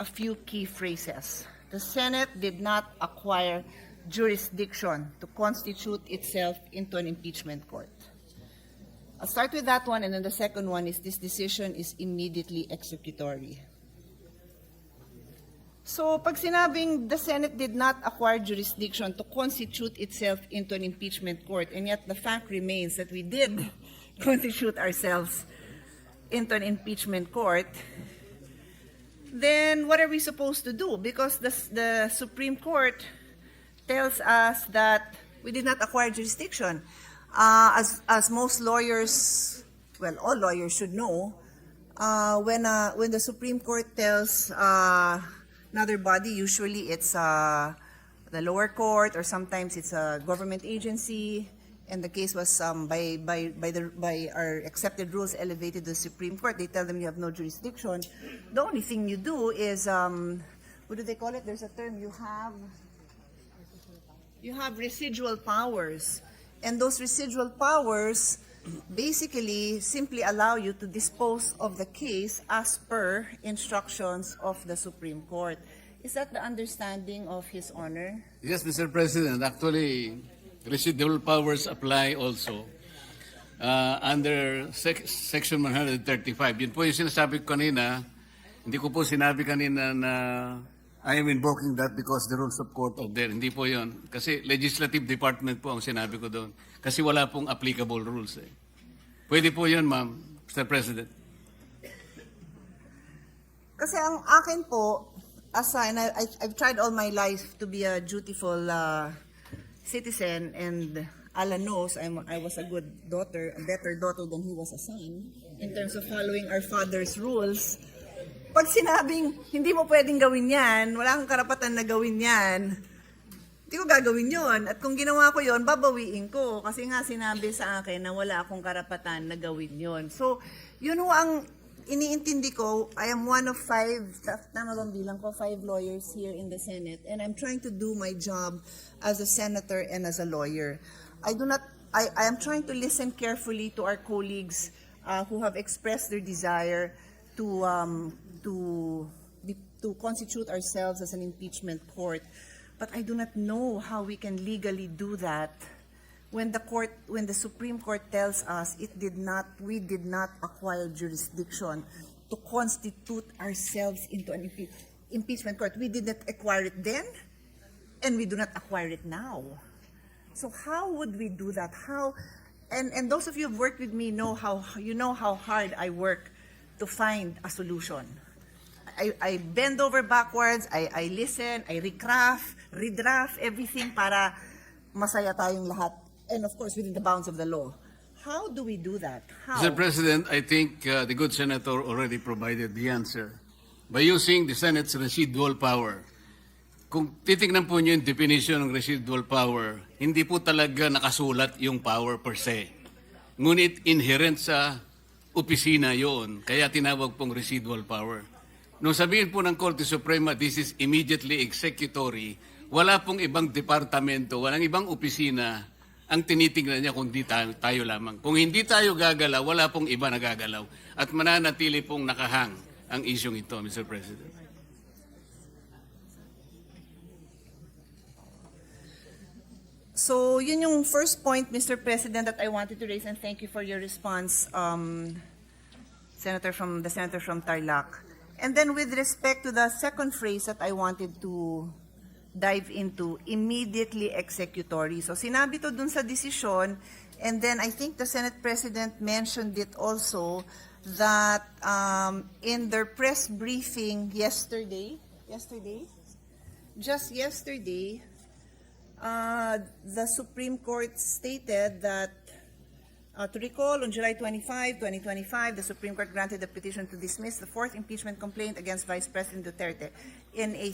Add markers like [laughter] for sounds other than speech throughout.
a few key phrases. The Senate did not acquire jurisdiction to constitute itself into an impeachment court. I'll start with that one, and then the second one is this decision is immediately executory. So, pag sinabing the Senate did not acquire jurisdiction to constitute itself into an impeachment court, and yet the fact remains that we did [laughs] constitute ourselves into an impeachment court, then what are we supposed to do? Because the, the Supreme Court tells us that we did not acquire jurisdiction. Uh, as, as most lawyers, well, all lawyers should know, uh, when, uh, when the Supreme Court tells uh, another body, usually it's uh, the lower court or sometimes it's a government agency, and the case was um, by, by, by, the, by our accepted rules elevated to the Supreme Court. They tell them you have no jurisdiction. The only thing you do is, um, what do they call it? There's a term you have you have residual powers. And those residual powers basically simply allow you to dispose of the case as per instructions of the Supreme Court. Is that the understanding of His Honor? Yes, Mr. President. Actually, residual powers apply also uh, under sec- Section 135. Yun po yung sinasabi ko kanina. Hindi ko po sinabi kanina na I am invoking that because the rules of court of there. Hindi po yun. Kasi legislative department po ang sinabi ko doon. Kasi wala pong applicable rules. Eh. Pwede po yun, ma'am, Mr. President. Kasi ang akin po, as I, I, I've tried all my life to be a dutiful uh, citizen, and Alan knows I'm, I was a good daughter, a better daughter than he was a son, in terms of following our father's rules. Pag sinabing, hindi mo pwedeng gawin yan, wala kang karapatan na gawin yan, hindi ko gagawin yon At kung ginawa ko yon babawiin ko. Kasi nga sinabi sa akin na wala akong karapatan na gawin yon So, yun ho ang iniintindi ko. I am one of five, ta- tama bang bilang ko, five lawyers here in the Senate. And I'm trying to do my job as a senator and as a lawyer. I do not, I, I am trying to listen carefully to our colleagues uh, who have expressed their desire to, um, to, to constitute ourselves as an impeachment court. But I do not know how we can legally do that when the court, when the Supreme Court tells us it did not, we did not acquire jurisdiction to constitute ourselves into an impe- impeachment court. We did not acquire it then, and we do not acquire it now. So how would we do that? How, and, and those of you who've worked with me know how, you know how hard I work to find a solution. I, I bend over backwards, I, I listen, I recraft, redraft, everything para masaya tayong lahat. And of course, within the bounds of the law. How do we do that? How? Mr. President, I think uh, the good senator already provided the answer. By using the Senate's residual power, kung titignan po niyo yung definition ng residual power, hindi po talaga nakasulat yung power per se. Ngunit inherent sa opisina yon, kaya tinawag pong residual power. Nung sabihin po ng Korte Suprema, this is immediately executory, wala pong ibang departamento, walang ibang opisina ang tinitingnan niya kung di tayo, tayo lamang. Kung hindi tayo gagalaw, wala pong iba na gagalaw. At mananatili pong nakahang ang isyong ito, Mr. President. So, yun yung first point, Mr. President, that I wanted to raise, and thank you for your response, um, Senator from, the Senator from Tarlac. And then with respect to the second phrase that I wanted to dive into, immediately executory. So, sinabi to dun sa desisyon, and then I think the Senate President mentioned it also, that um, in their press briefing yesterday, yesterday? Just yesterday, uh, the Supreme Court stated that, uh, to recall, on July 25, 2025, the Supreme Court granted the petition to dismiss the fourth impeachment complaint against Vice President Duterte. In a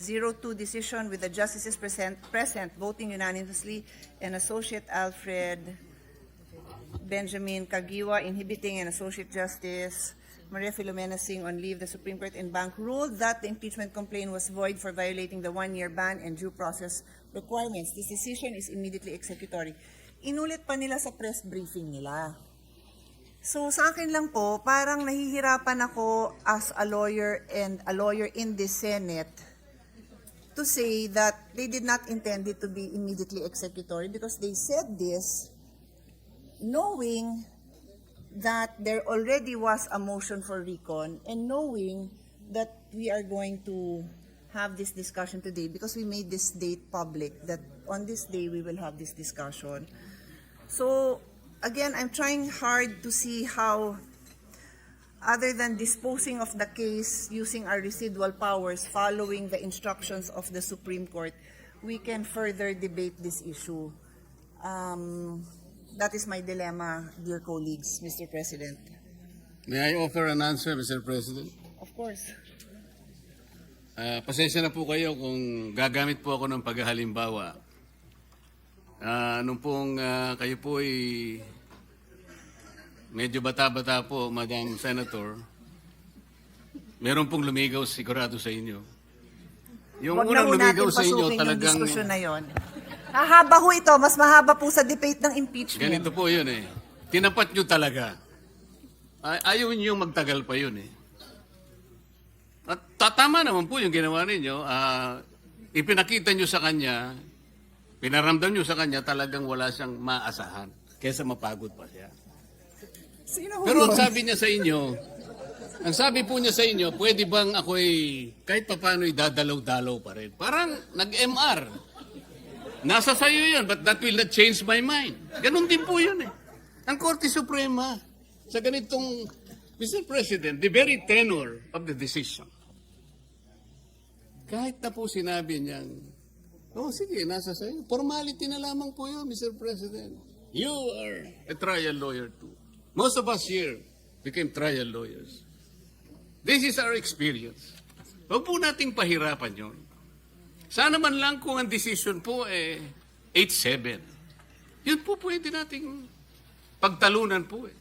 13-02 decision with the justices present, present voting unanimously and Associate Alfred Benjamin Kagiwa inhibiting an Associate Justice Maria Filomena Singh on leave, the Supreme Court in Bank ruled that the impeachment complaint was void for violating the one-year ban and due process requirements. This decision is immediately executory. Inulit pa nila sa press briefing nila. So sa akin lang po, parang nahihirapan ako as a lawyer and a lawyer in the Senate to say that they did not intend it to be immediately executory because they said this knowing that there already was a motion for recon and knowing that we are going to have this discussion today because we made this date public that on this day we will have this discussion. So again, I'm trying hard to see how other than disposing of the case using our residual powers following the instructions of the Supreme Court, we can further debate this issue. Um, that is my dilemma, dear colleagues, Mr. President. May I offer an answer, Mr. President? Of course. Ah, pasensya na po kayo kung gagamit po ako ng paghahalimbawa. Ah, nung pong ah, kayo po ay medyo bata-bata po, Madam Senator, meron pong lumigaw sigurado sa inyo. Yung na unang lumigaw sa inyo yung talagang diskusyon na yon. Hahaba ho ito, mas mahaba po sa debate ng impeachment. ganito po yun eh. Tinapat nyo talaga. Ay, ayaw nyo magtagal pa yun eh. At tatama naman po yung ginawa ninyo. Ah, ipinakita nyo sa kanya, pinaramdam nyo sa kanya talagang wala siyang maasahan. Kesa mapagod pa siya. Sino Pero ang sabi niya sa inyo, ang sabi po niya sa inyo, pwede bang ako'y kahit papano idadalaw-dalaw pa rin? Parang nag-MR. Nasa sayo yun, but that will not change my mind. Ganon din po yun eh. Ang Korte Suprema, sa ganitong, Mr. President, the very tenor of the decision, kahit na po sinabi niyang, oh sige, nasa sayo. Formality na lamang po yun, Mr. President. You are a trial lawyer too. Most of us here became trial lawyers. This is our experience. Huwag po nating pahirapan yun. Sana man lang kung ang decision po eh 8-7. Yun po pwede nating pagtalunan po eh.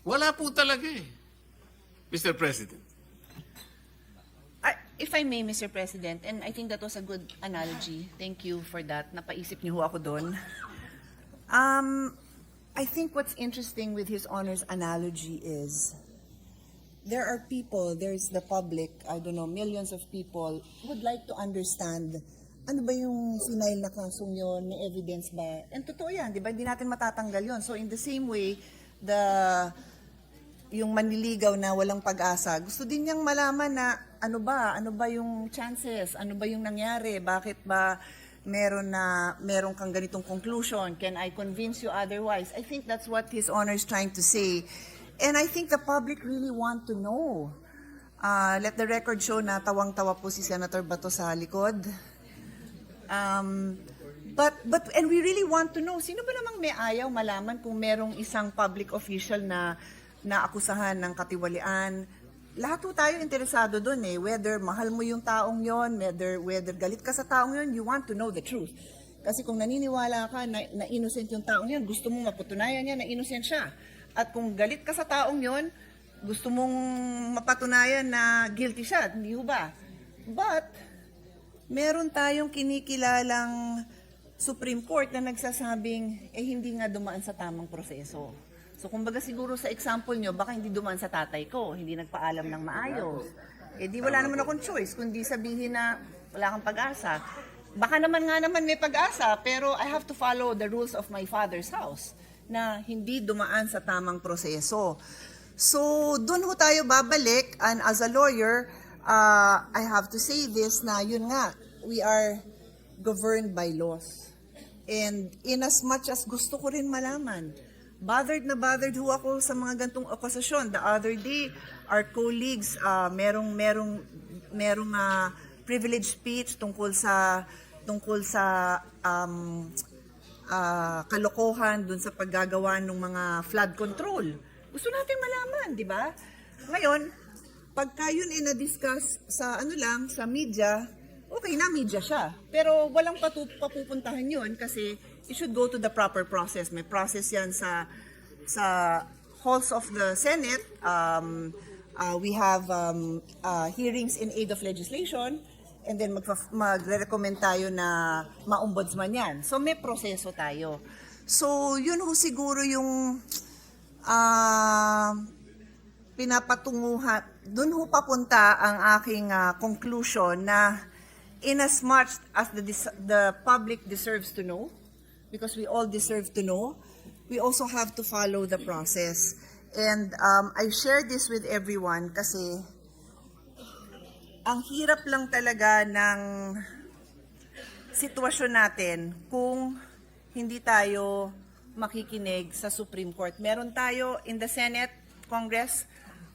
Wala po talaga eh. Mr. President. I- if I may, Mr. President, and I think that was a good analogy. Thank you for that. Napaisip niyo ho ako doon. Um, I think what's interesting with His Honor's analogy is there are people, there's the public, I don't know, millions of people would like to understand ano ba yung final na kasong yun, may evidence ba? And totoo yan, di ba? Hindi natin matatanggal yon. So in the same way, the yung manliligaw na walang pag-asa, gusto din niyang malaman na ano ba, ano ba yung chances, ano ba yung nangyari, bakit ba meron na meron kang ganitong conclusion, can I convince you otherwise? I think that's what his honor is trying to say. And I think the public really want to know. Uh, let the record show na tawang-tawa po si Senator Bato sa likod. Um, but but and we really want to know sino ba namang may ayaw malaman kung merong isang public official na naakusahan ng katiwalian. Lahat po tayo interesado doon eh, whether mahal mo yung taong yon, whether whether galit ka sa taong yon, you want to know the truth. Kasi kung naniniwala ka na, na innocent yung taong yon, gusto mong mapatunayan niya na innocent siya. At kung galit ka sa taong yon, gusto mong mapatunayan na guilty siya, hindi ba? But, meron tayong kinikilalang Supreme Court na nagsasabing, eh hindi nga dumaan sa tamang proseso. So kumbaga siguro sa example nyo, baka hindi dumaan sa tatay ko, hindi nagpaalam ng maayos. Eh di wala naman akong choice, kundi sabihin na wala kang pag-asa. Baka naman nga naman may pag-asa, pero I have to follow the rules of my father's house na hindi dumaan sa tamang proseso. So, doon ho tayo babalik and as a lawyer, uh, I have to say this na yun nga, we are governed by laws. And in as much as gusto ko rin malaman, bothered na bothered ho ako sa mga gantong okasasyon. The other day, our colleagues, uh, merong, merong, merong uh, privileged speech tungkol sa, tungkol sa um, ah, kalokohan dun sa paggagawa ng mga flood control. Gusto natin malaman, di ba? Ngayon, pagka yun ay na-discuss sa ano lang, sa media, okay na, media siya. Pero walang patu- papupuntahan yun kasi it should go to the proper process. May process yan sa sa halls of the Senate. Um, uh, we have um, uh, hearings in aid of legislation and then magre-recommend tayo na ma-ombudsman yan. So may proseso tayo. So yun ho siguro yung ah, pinapatunguhan, dun ho papunta ang aking ah, conclusion na in as much as the, the public deserves to know, because we all deserve to know, we also have to follow the process. And um, I share this with everyone kasi ang hirap lang talaga ng sitwasyon natin kung hindi tayo makikinig sa Supreme Court. Meron tayo in the Senate, Congress,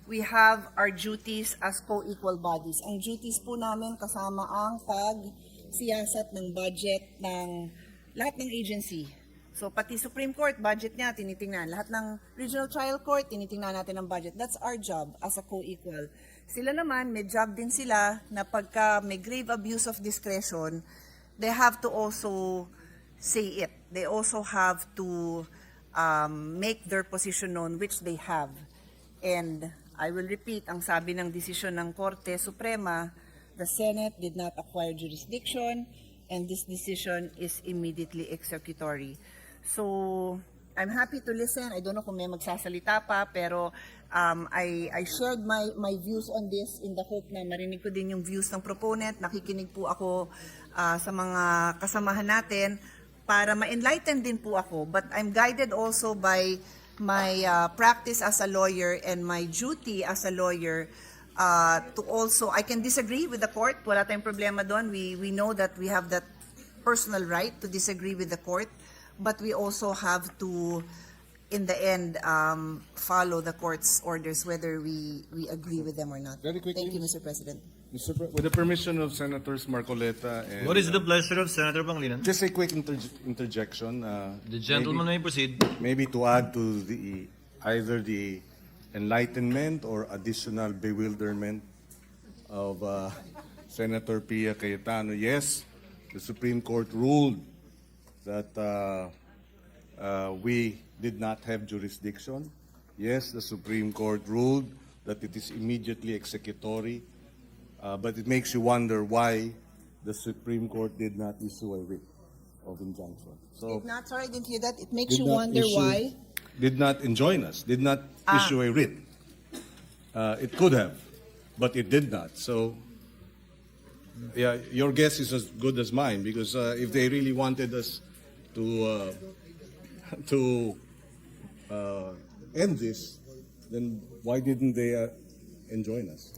we have our duties as co-equal bodies. Ang duties po namin kasama ang pag-siyasat ng budget ng lahat ng agency. So pati Supreme Court, budget niya, tinitingnan. Lahat ng Regional Trial Court, tinitingnan natin ang budget. That's our job as a co-equal. Sila naman, may job din sila na pagka may grave abuse of discretion, they have to also say it. They also have to um, make their position known, which they have. And I will repeat, ang sabi ng desisyon ng Korte Suprema, the Senate did not acquire jurisdiction and this decision is immediately executory. So, I'm happy to listen. I don't know kung may magsasalita pa, pero um, I, I shared my, my views on this in the hope na marinig ko din yung views ng proponent. Nakikinig po ako ah, sa mga kasamahan natin para ma-enlighten din po ako. But I'm guided also by my uh, practice as a lawyer and my duty as a lawyer uh, to also, I can disagree with the court. Wala tayong problema doon. We, we know that we have that personal right to disagree with the court. But we also have to, in the end, um, follow the court's orders whether we, we agree with them or not. Very quickly, Thank you, Mr. President. Mr. Pre- with the permission of Senators Marcoleta and What is the pleasure of Senator Pangilinan? just a quick interj- interjection. Uh, The gentleman may proceed. maybe, maybe to add to the either the enlightenment or additional bewilderment of uh, Senator Pia Cayetano. Yes, the Supreme Court ruled that uh, uh, we did not have jurisdiction. Yes, the Supreme Court ruled that it is immediately executory. Uh, but it makes you wonder why the Supreme Court did not issue a writ of injunction. So Did not, sorry, I didn't hear that. It makes you wonder issue- why. Did not enjoin us, did not Ah. issue a writ. Uh, it could have, but it did not. So, yeah, your guess is as good as mine because uh, if they really wanted us to uh, [laughs] to uh, end this, then why didn't they uh, enjoin us?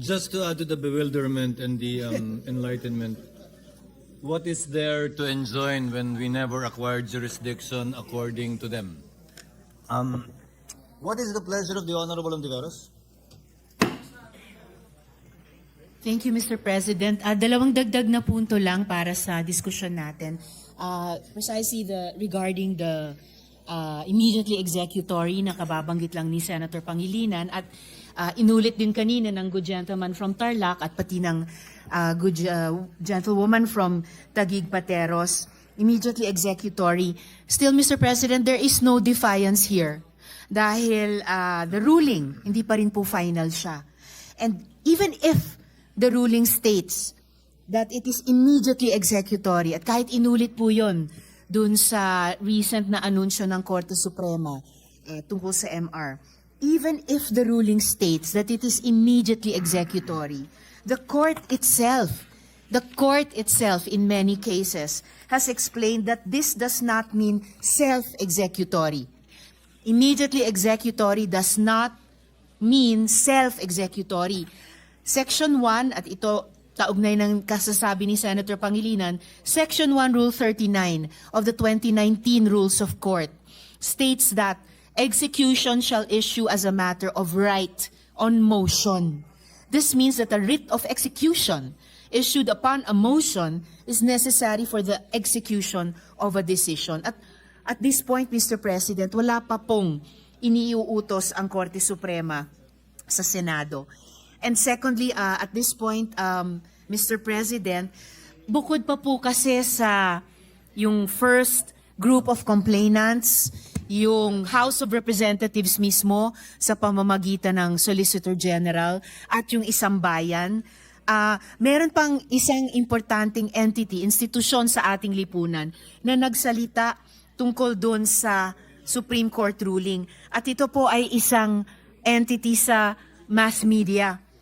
Just to add to the bewilderment and the um, [laughs] enlightenment, what is there to enjoin when we never acquired jurisdiction according to them? Um, what is the pleasure of the Honorable Ontiveros? Thank you, Mr. President. Ah, dalawang dagdag na punto lang para sa diskusyon natin. Ah, precisely the regarding the ah, immediately executory na kababanggit lang ni Senator Pangilinan at ah, inulit din kanina ng good gentleman from Tarlac at pati ng ah, good ah, gentlewoman from Taguig Pateros, immediately executory. Still, Mr. President, there is no defiance here dahil ah, the ruling, hindi pa rin po final siya. And even if the ruling states that it is immediately executory at kahit inulit po yon dun sa recent na anunsyo ng Korte Suprema uh, tungkol sa MR. Even if the ruling states that it is immediately executory, the court itself, the court itself in many cases has explained that this does not mean self-executory. Immediately executory does not mean self-executory. Section 1, at ito kaugnay ng kasasabi ni Senator Pangilinan, Section 1, Rule 39 of the 2019 Rules of Court states that execution shall issue as a matter of right on motion. This means that a writ of execution issued upon a motion is necessary for the execution of a decision. At at this point, Mr. President, wala pa pong iniuutos ang Korte Suprema sa Senado. And secondly, uh, at this point, um, Mr. President, bukod pa po kasi sa yung first group of complainants, yung House of Representatives mismo sa pamamagitan ng Solicitor General at yung isang bayan, ah meron pang isang importanteng entity, institusyon sa ating lipunan na nagsalita tungkol doon sa Supreme Court ruling. At ito po ay isang entity sa mass media.